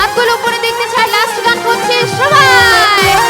হাতগুলো উপরে দেখতে চাই লাস্ট গান করছে সবাই।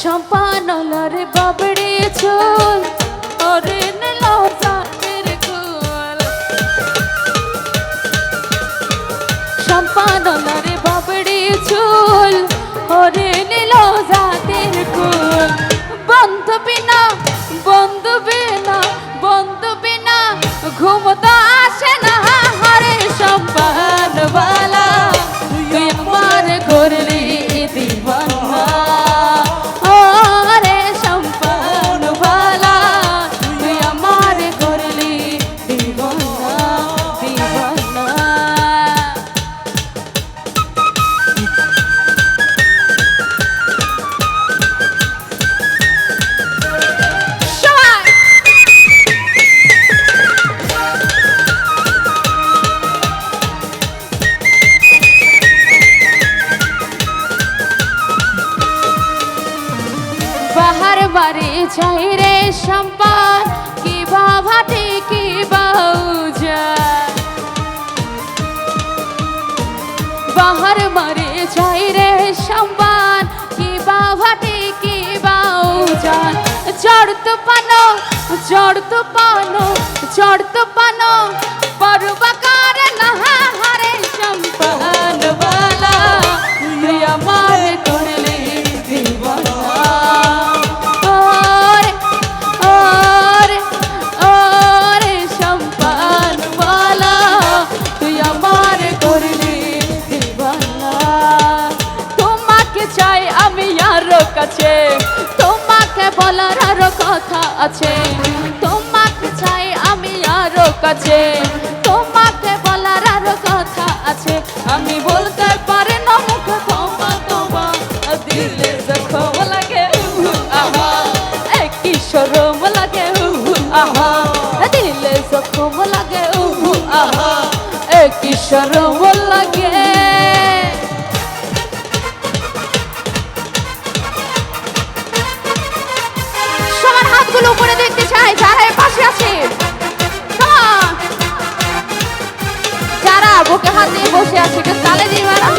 সম্পানলার বাবড়ে চুল ওরে তো পানো চড় তো পানো চড় তো পানো পরবকার আছে। তোমাকে চাই আমি আরও কাছে। তোমাকে বলার আরও কথা আছে। আমি বলতে পারি না, মুখে তোমা তোমা দিলে জখম লাগে আহা। কি শরম লাগে আহা। দিলে জখম লাগে আহা। কি শরম বসে আছে একটু তালে দিই ম্যাডাম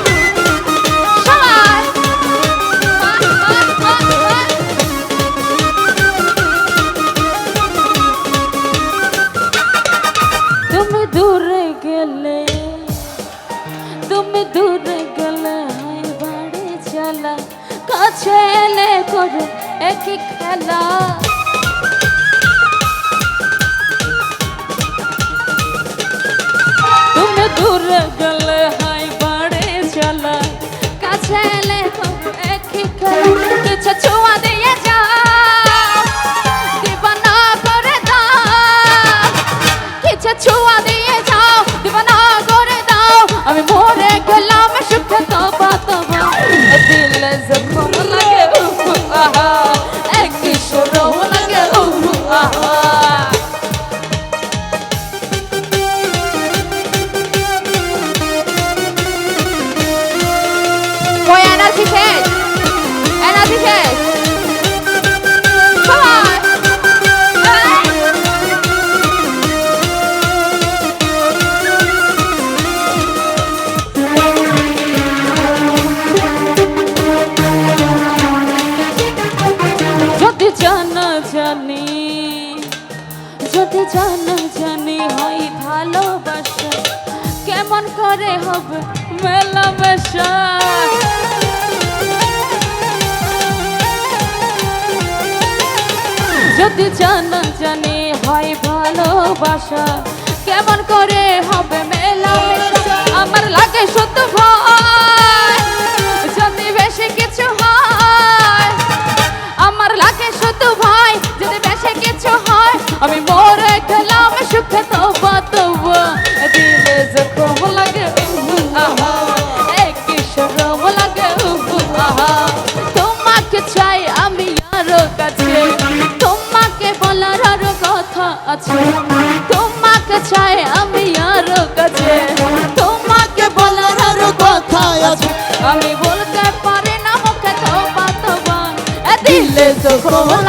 তুমি দূরে গেলে তুমি দূরে গেলে বাড়ি খেলা। দূরে গেলে, হাই বাড়ি চলা কাছে এলে একই কিছু ছোঁয়া দিয়ে যা দিবানা করে দাও। কিছু ছোঁয়া দিয়ে যাও, দিবানা করে দাও। আমি মরে গেলাম সুখে তবা তবা। দিল জানে, যদি জানা জানি হয় ভালোবাসা, কেমন করে হবে মেলামেশা? যদি জানা জানি হয় ভালোবাসা, কেমন করে হবে মেলামেশা? আমার লাগে শুধু ভয়। আছে। তোমাকে চাই আমি আরও কাছে। তোমাকে বলার আরও কথা আছে। আমি বলতে পারি না মুখে তো তোবা এ দিলে তো লাগে